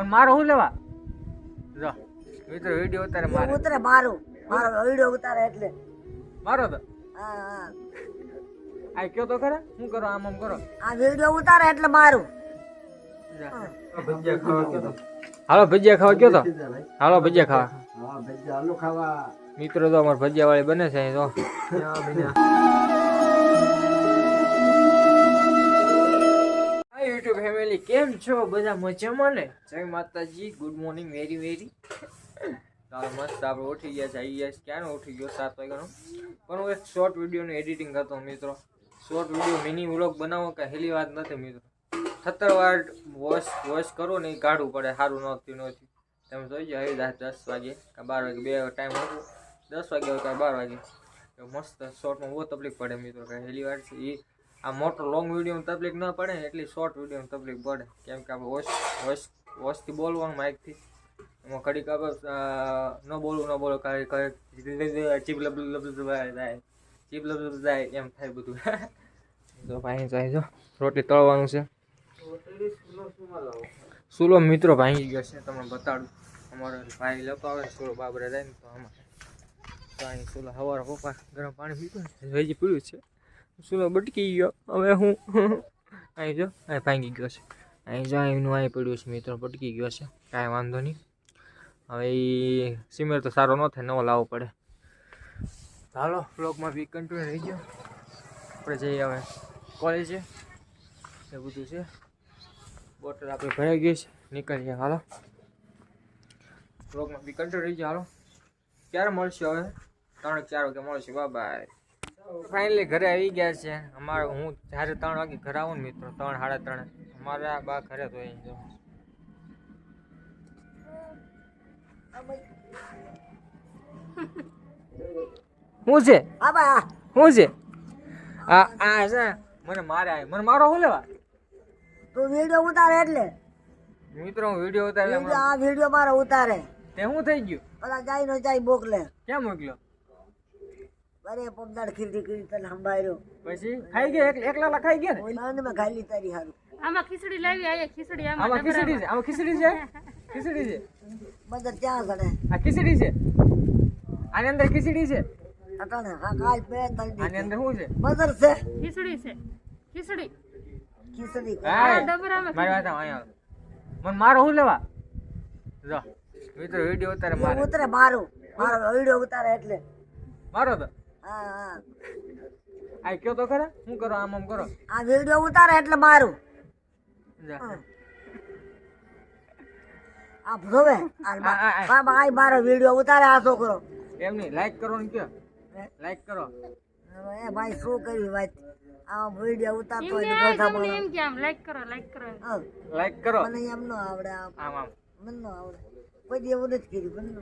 મને મારો હું લેવા? જો મિત્રો વીડિયો ઉતારે મારે. ઉતારે મારો. મારો વીડિયો ઉતારે એટલે. મારો તો? હા હા. આ કયો તો ખરા? શું કરો આમ આમ કરો? આ વીડિયો ઉતારે એટલે મારું. હાલો ભજીયા ખાવા કયો તો? હાલો ભજીયા ખાવા ભજીયા ખાવા. મિત્રો તો અમારે ભજીયા વાળી બને છે અહીં ફેમિલી કેમ છો? બધા મજામાં ને? જય માતાજી ગુડ મોર્નિંગ વેરી વેરી ચાલો મસ્ત આપણે ઉઠી ગયા છે આવી ગયા છે ક્યાં ઉઠી ગયો? સાત વાગ્યાનો. પણ હું એક શોર્ટ વિડીયોનું એડિટિંગ કરતો મિત્રો. શોર્ટ વીડિયો મિની વ્લોગ બનાવો કે હેલી વાત નથી મિત્રો. સત્તર વાર વોશ વોશ કરો ને એ કાઢવું પડે, સારું નહોતું નથી તમે જોઈ જાઓ આવી દસ વાગે કે બાર વાગે, બે ટાઈમ હતો. દસ વાગે હોય કે બાર વાગે. મસ્ત શોર્ટમાં બહુ તકલીફ પડે મિત્રો, કે હેલી વાર છે. એ આ મોટો લોંગ વિડીયોમાં તકલીફ ન પડે એટલી શોર્ટ વિડીયોમાં તકલીફ પડે. કેમ કે આપણે વોશ વોશ વોશથી બોલવાનું માઇકથી એમાં ઘડીક આપણે ન બોલવું, ન બોલો કાંઈ કાંઈ ચીપ લબ લબ જાય. ચીપ લબ લબ જાય, એમ થાય બધું. તો ભાઈ જાય જો રોટી તળવાનું છે. સુલો મિત્રો ભાંગી ગયો છે, તમને બતાડું. અમારો ભાઈ લેતો આવે સુલો બાબરે જાય ને તો અમારે તો અહીં સુલો હવારે પપ્પા ગરમ પાણી પીધું ને વેજી પીડ્યું છે. સુલો બટકી ગયો. હવે હું અહીં જો, અહીં ભાંગી ગયો છે. અહીં જો અહીંનું અહીં પડ્યું છે, મિત્રો, બટકી ગયો છે. કાંઈ વાંધો નહીં. હવે એ સિમેન્ટ તો સારો ન થાય, નવો લાવવો પડે. ચાલો બ્લોગમાં બી કન્ટિન્યુ રહી ગયો. આપણે જઈએ હવે કોલેજે એ. બધું છે. બોટલ આપણે ભરાઈ ગઈ છે. નીકળીએ, હાલો. બ્લોગમાં બી કન્ટિન્યુ રહી ગયો, હાલો. ક્યારે મળશે હવે? ત્રણ ચાર વાગે મળશે. બાય ફાઇનલી ઘરે આવી ગયા છે. અમારે હું જ્યારે ત્રણ વાગે ઘરે આવું ને મિત્રો ત્રણ સાડા ત્રણ. અમારા બા ઘરે તો અહીં જો શું છે? શું છે? આ આ છે. મને મારે આવી મને મારો શું લેવા? તું વીડિયો ઉતારે એટલે. મિત્રો હું વીડિયો ઉતારે આ વીડિયો મારો ઉતારે. તે શું થઈ ગયું? પેલા જાય નો જાય મોકલે. કેમ મોકલ્યો? અરે પમદાડ ખીરડી કરી તને સંભાળ્યો. પછી? ખાઈ ગયા? એક- એકલા ખાઈ ગયા ને? ઓલા મે ખાઈ લી તારી હારું. આમાં ખીચડી લાવી આયા ખીચડી આમાં આમાં ખીચડી છે? આમાં ખીચડી છે? ખીચડી છે? બધા ત્યાં ગણે આ ખીચડી છે? આની અંદર ખીચડી છે? અટાણે હા કાલ પે તલડી આની અંદર શું છે? બદર છે? ખીચડી છે. ખીચડી. ખીચડી. હાય. ડબરામાં મારી વાત આવો. મને મારો શું લેવા? જો મિત્રો વિડિયો ઉતારે મારે. ઉતારે મારું. મારો વિડિયો ઉતારે એટલે. મારો તો? હા હા આ કયો તો ખરા? શું કરો? આમ આમ કરો. આ વીડિયો ઉતારે એટલે મારું. જા. આ જોવે આ, ભાઈ મારો વીડિયો ઉતારે આ છોકરો એમ નહીં લાઈક કરો ને કયો. લાઈક કરો. એ ભાઈ શું કર્યું વાત? આ વિડિયો ઉતારતો હોય તો બોલો. એમ કે આમ લાઈક કરો લાઈક કરો એમ. લાઈક કરો. મને એમ ન આવડે આમ. આમ મને ન આવડે. કોઈ દેવું એવું નથી કર્યું મને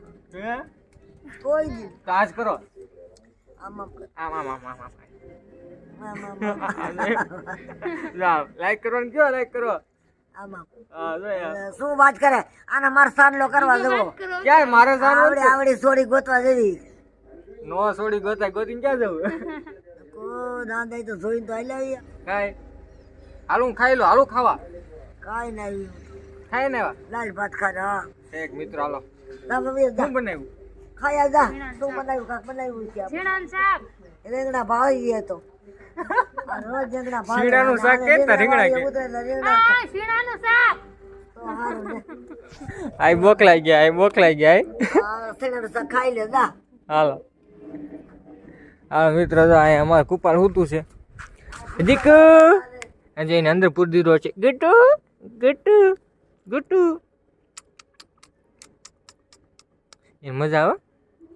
કોઈ દી. તો કરો. આમ આમ આમ આમ આમ આમ. લાઈક કરો ને કયો લાઈક કરો. શું વાત કરે? આના મારસાન લો કરવા જવો. ક્યાં મારસાન આવડી આવડી સોડી ગોતવા જેવી. નો સોડી ગોતા ગોતીને ક્યાં જવું? કો ના દઈ તો જોઈને તો આઈ લાવી કાઈ. હાલું ખાઈ લો હાલું ખાવા. કાઈ નહીં ખાઈ ને લાલ ભાત ખાધા. એક મિત્ર હાલો. તમે હું બનાવ્યું? આવ જા. શું બનાવ્યું? કાક બનાવ્યું છે. ઝીણાનું શાક રીંગણા ભાવી ગયા તો રોજ રીંગણા ભાવે. શીણાનું શાક કે રીંગણા કે? આ ઝીણાનું શાક તો બોક લાગી આઈ બોકલાઈ ગયા આઈ બોકલાઈ ગયા આઈ આ શીણાનું શાક ખાઈ લે જા. હાલો. હા મિત્ર જો અહીંયા અમારે કુપાલ હુતું છે. દીક! જઈને અંદર પૂરી દીધો છે. ગટુ ગટુ ગટુ. એ મજા આવે?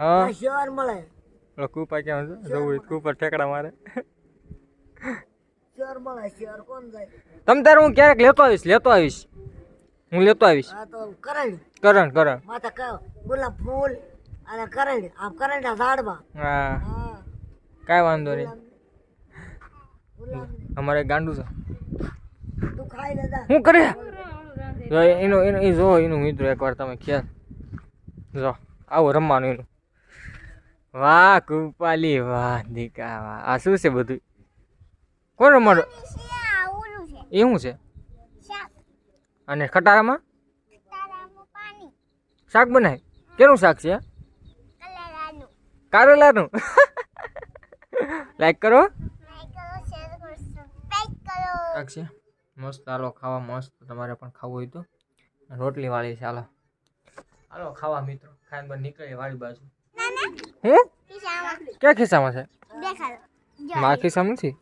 હા. આ શિવાર મળે. કુપા છે? જવું પર ઠેકડા મારે. શિવાર મળે શિવાર કોણ જાય? તમ તાર હું ક્યારેક લેતો આવીશ લેતો આવીશ. હું લેતો આવીશ. આ તો કરણ. કરણ કરણ. માતા કા ગુલાબ ફૂલ અને કરણ. આમ કરંટના ઝાડમાં. હા. હા. કાંઈ વાંધો નહીં. અમારે ગાંડું છે. તું ખાઈ લે જા. કરે? એનો એનો એ જો એનું મિત્રો એકવાર તમે ખ્યાલ. જો આવો રમવાનું એનું. વાહ કૃપાલી વાહ દીકા વાહ. આ શું છે બધું? કોણ રમાડો એ શું છે? અને ખટારામાં? શાક બનાય? કેનું શાક છે? કારેલાનું? લાઈક કરો. શાક છે? મસ્ત હાલો ખાવા મસ્ત. તમારે પણ ખાવું હોય તો. રોટલી વાળી છે હાલો. હાલો ખાવા મિત્રો. ખાઈને બંધ નીકળીએ વાળી બાજુ. હું? ક્યાં ખિસ્સામાં છે? મા ખિસ્સામાં નથી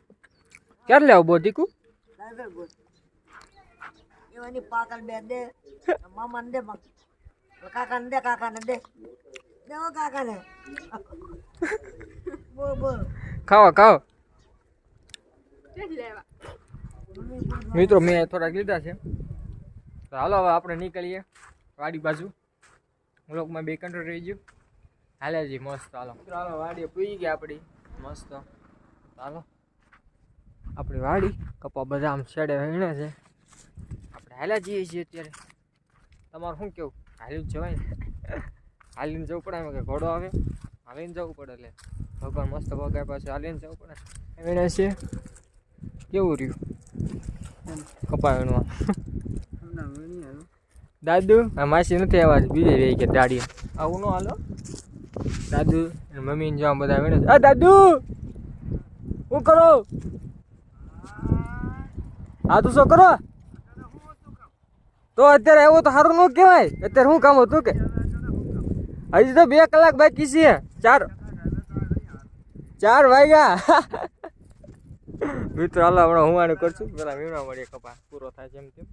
ક્યારે લેવું બહુ દીકું? પાકલ બે દે. મામા દે કાકા દે કાકા ને દે દેવો કાકા ને બોલ બોલ. ખાવા ખાઓ. મિત્રો મેં થોડાક લીધા છે. તો હાલો હવે આપણે નીકળીએ. વાડી બાજુ. વ્લોગમાં બે કંટ્રોલ રહી ગયું. હાલે જી મસ્ત હાલો. ચાલો હાલો વાડીએ પૂઈ ગયા આપણી મસ્ત. હાલો. આપણી વાડી કપા બધા આમ શેડે વીણે છે. આપણે હાલ્યા જઈએ છીએ અત્યારે. તમારું શું કેવું? હાલ્યું જવાય ને. હાલીને જવું પડે એમાં કે ઘોડો આવે. હાલીને જવું પડે એટલે. ભગવાન મસ્ત ભગાય પાસે હાલીને જવું પડે. વીણે છે કેવું રહ્યું? કપા વીણવા? દાદુ? આ માસી નથી અવાજ બીજે રહી કે દાડી આવું ન હાલો. દાદુ મમ્મી જો જવા બધા વીણે. આ દાદુ! શું કરો? હા, તું શું કરો? તો અત્યારે આવ્યો તો સારું ન કહેવાય. અત્યારે શું કામ હતું કે? હજી તો બે કલાક બાકી છે. ચાર ચાર વાગ્યા. મિત્રો, હાલો, હમણાં હું આને કરશું? પેલા મીણા મળીએ કપા. પૂરો થાય જેમ તેમ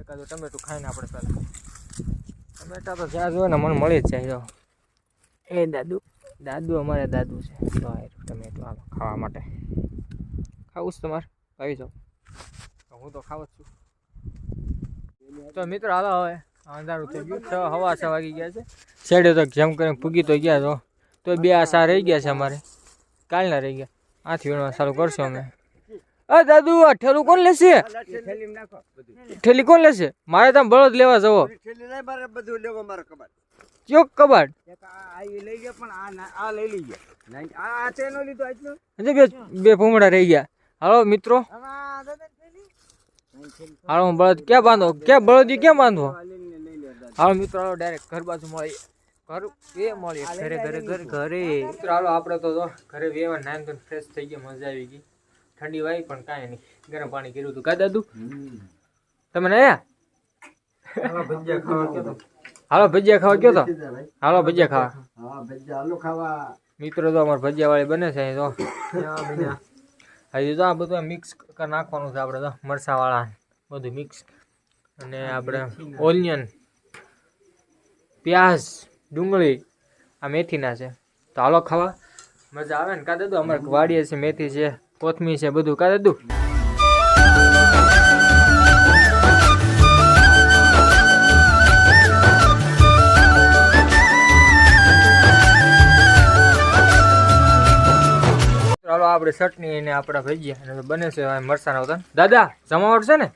એકાદું ટમેટું ખાઈને આપણે પહેલાં ટમેટા તો જ્યાં જોઈએ ને મને મળી જ જાય એ દાદુ. દાદુ અમારે દાદુ છે. તો ટમેટો ટમેટું ખાવા માટે. ખાવું છું તમારે? આવી જાઓ. તો હું તો ખાવ જ છું. તો મિત્રો હાલો હવે. અંધારું થઈ ગયું. છ, હવા છ વાગી ગયા છે. શેડે તો જેમ કરીને પૂગી તો ગયા તો તો બે આશા રહી ગયા છે અમારે. કાલના રહી ગયા. આથી વીણવા ચાલુ કરશું અમે. અ, દાદુ, આ ઠેલું કોણ લેશે? ઠેલી કોણ લેશે? મારે તમે બળદ લેવા જવો. બધું લેવો, મારે કબાટ. આ ઈ લઈ ગયા પણ આ આ લઈ લઈ ગયા આ આ ચેનો લીધો આજનો બે બે ભૂમડા રહી ગયા. હાલો મિત્રો. હાલો હું બળદ ક્યાં બાંધો? ક્યાં બળદી ક્યાં બાંધવો આ લઈને લઈ લે દાદા. હાલો મિત્રો હાલો ડાયરેક્ટ ઘર બાજુ મળીએ. ઘર એ મળીએ. ઘરે ઘરે ઘરે ઘરે. મિત્રો હાલો આપણે તો ઘરે વેવા નાઈન તો ફ્રેશ થઈ ગયા મજા આવી ગઈ. ઠંડી વાય પણ કાંઈ નહીં. ગરમ પાણી કર્યું હતું. કા દાદુ? તમે ને આયા હાલો ભજીયા ખાવા ગયો તો? હાલો ભજીયા ખાવા. હા ભજીયા હાલો ખાવા. મિત્રો તો અમારે ભજીયા વાળી બને છે અહીં તો. હજી તો આ બધું મિક્સ કરી નાખવાનું છે આપણે તો મરચાવાળા. બધું મિક્સ અને આપણે ઓનિયન પ્યાઝ ડુંગળી આ મેથીના છે. તો હાલો ખાવા. મજા આવે ને? કા દાદુ અમારે વાડીએ છે મેથી છે કોથમી છે બધું. કા દાદુ આપણે ચટણી અને આપણા ભજીયા. અને બને છે મરસા મરચાના દાદા જમાવટ છે ને?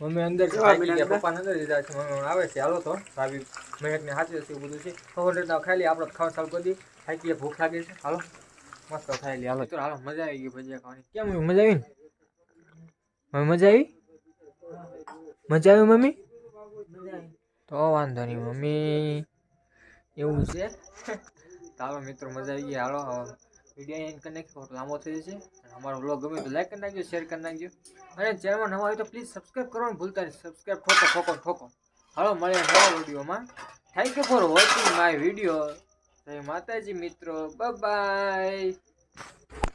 મમ્મી અંદર ગયા. પપ્પાને અંદર દીધા છે. મમ્મી આવે છે. હાલો તો. ભાભી મહેકને હાથે છે બધું છે. ખબર ખાઈ લઈએ. આપણે ખાવા ચાલુ કરી દઈએ. થાકી ભૂખ લાગે છે. હાલો. મસ્ત ખાઈ લઈએ. હાલો. તો હાલો. મજા આવી ગઈ ભજીયા ખાવાની. કેમ મજા આવી ને? મજા આવી? મજા આવી મમ્મી? તો વાંધો નહીં મમ્મી. એવું છે. તારો મિત્રો મજા આવી ગઈ. હાલો વીડિયો એન્ડ કરી નાખ્યો લાંબો થઈ જશે. અને અમારો બ્લોગ ગમે તો લાઈક કરી નાખજો શેર કરી નાખજો. અને ચેનલમાં નવા હોય તો પ્લીઝ સબસ્ક્રાઈબ કરવાનું ભૂલતા નહીં. સબસ્ક્રાઈબ ઠોકો ઠોકો ઠોકો. હાલો, મળીએ નવા વિડીયોમાં thank you for watching my video જય માતાજી મિત્રો. બાય